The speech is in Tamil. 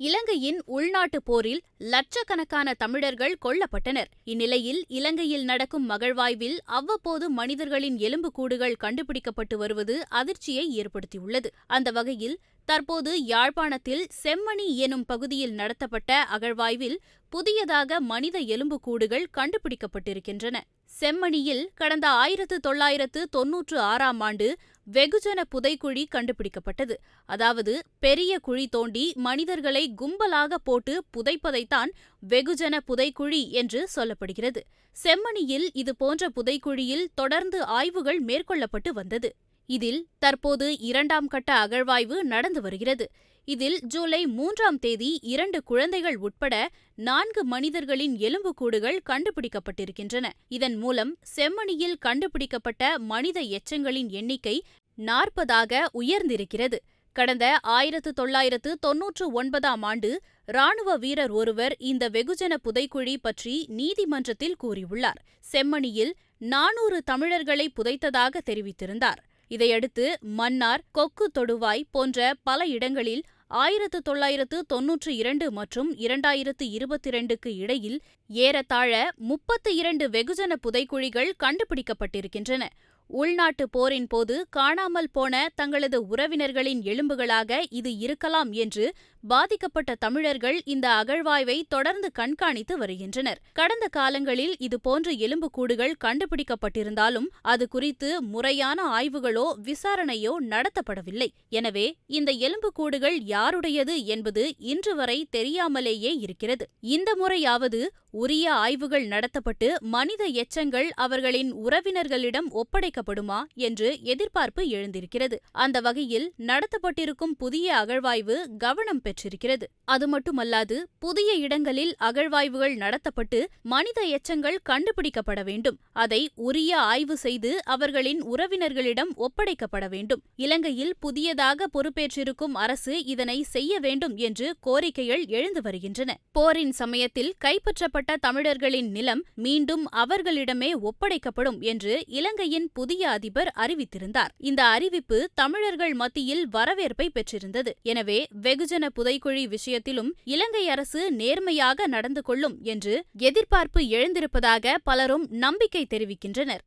இலங்கையின் உள்நாட்டுப் போரில் லட்சக்கணக்கான தமிழர்கள் கொல்லப்பட்டனர். இந்நிலையில் இலங்கையில் நடக்கும் மகழ்வாய்வில் அவ்வப்போது மனிதர்களின் எலும்புக்கூடுகள் கண்டுபிடிக்கப்பட்டு வருவது அதிர்ச்சியை ஏற்படுத்தியுள்ளது. அந்த வகையில் தற்போது யாழ்ப்பாணத்தில் செம்மணி எனும் பகுதியில் நடத்தப்பட்ட அகழ்வாய்வில் புதியதாக மனித எலும்புக்கூடுகள் கண்டுபிடிக்கப்பட்டிருக்கின்றன. செம்மணியில் கடந்த ஆயிரத்து தொள்ளாயிரத்து தொன்னூற்று ஆறாம் ஆண்டு வெகுஜன புதைக்குழி கண்டுபிடிக்கப்பட்டது. அதாவது பெரிய குழி தோண்டி மனிதர்களை கும்பலாக போட்டு புதைப்பதைத்தான் வெகுஜன புதைக்குழி என்று சொல்லப்படுகிறது. செம்மணியில் இதுபோன்ற புதைக்குழியில் தொடர்ந்து ஆய்வுகள் மேற்கொள்ளப்பட்டு வந்தது. இதில் தற்போது இரண்டாம் கட்ட அகழ்வாய்வு நடந்து வருகிறது. இதில் ஜூலை மூன்றாம் தேதி இரண்டு குழந்தைகள் உட்பட நான்கு மனிதர்களின் எலும்புக்கூடுகள் கண்டுபிடிக்கப்பட்டிருக்கின்றன. இதன் மூலம் செம்மணியில் கண்டுபிடிக்கப்பட்ட மனித எச்சங்களின் எண்ணிக்கை நாற்பதாக உயர்ந்திருக்கிறது. கடந்த ஆயிரத்து தொள்ளாயிரத்து தொன்னூற்று ஒன்பதாம் ஆண்டு ராணுவ வீரர் ஒருவர் இந்த வெகுஜன புதைக்குழி பற்றி நீதிமன்றத்தில் கூறியுள்ளார். செம்மணியில் நானூறு தமிழர்களை புதைத்ததாக தெரிவித்திருந்தார். இதையடுத்து மன்னார் கொக்கு தொடுவாய் போன்ற பல இடங்களில் ஆயிரத்து தொள்ளாயிரத்து தொன்னூற்று இரண்டு மற்றும் இரண்டாயிரத்து இருபத்தி இரண்டுக்கு இடையில் ஏறத்தாழ முப்பத்து இரண்டு வெகுஜன புதைக்குழிகள் கண்டுபிடிக்கப்பட்டிருக்கின்றன. உள்நாட்டு போரின் போது காணாமல் போன தங்களது உறவினர்களின் எலும்புகளாக இது இருக்கலாம் என்று பாதிக்கப்பட்ட தமிழர்கள் இந்த அகழ்வாய்வை தொடர்ந்து கண்காணித்து வருகின்றனர். கடந்த காலங்களில் இதுபோன்ற எலும்புக்கூடுகள் கண்டுபிடிக்கப்பட்டிருந்தாலும் அது குறித்து முறையான ஆய்வுகளோ விசாரணையோ நடத்தப்படவில்லை. எனவே இந்த எலும்புக்கூடுகள் யாருடையது என்பது இன்று வரை தெரியாமலேயே இருக்கிறது. இந்த முறையாவது உரிய ஆய்வுகள் நடத்தப்பட்டு மனித எச்சங்கள் அவர்களின் உறவினர்களிடம் ஒப்படைக்கப்படுமா என்று எதிர்பார்ப்பு எழுந்திருக்கிறது. அந்த வகையில் நடத்தப்பட்டிருக்கும் புதிய அகழ்வாய்வு கவனம் பெற்றிருக்கிறது. அது மட்டுமல்லாது புதிய இடங்களில் அகழ்வாய்வுகள் நடத்தப்பட்டு மனித எச்சங்கள் கண்டுபிடிக்கப்பட வேண்டும். அதை உரிய ஆய்வு செய்து அவர்களின் உறவினர்களிடம் ஒப்படைக்கப்பட வேண்டும். இலங்கையில் புதியதாக பொறுப்பேற்றிருக்கும் அரசு இதனை செய்ய வேண்டும் என்று கோரிக்கைகள் எழுந்து வருகின்றன. போரின் சமயத்தில் கைப்பற்றப்பட்ட தமிழர்களின் நிலம் மீண்டும் அவர்களிடமே ஒப்படைக்கப்படும் என்று இலங்கையின் புதிய அதிபர் அறிவித்திருந்தார். இந்த அறிவிப்பு தமிழர்கள் மத்தியில் வரவேற்பை பெற்றிருந்தது. எனவே வெகுஜன புதைக்குழி விஷயத்திலும் இலங்கை அரசு நேர்மையாக நடந்து கொள்ளும் என்று எதிர்பார்ப்பு எழுந்திருப்பதாக பலரும் நம்பிக்கை தெரிவிக்கின்றனர்.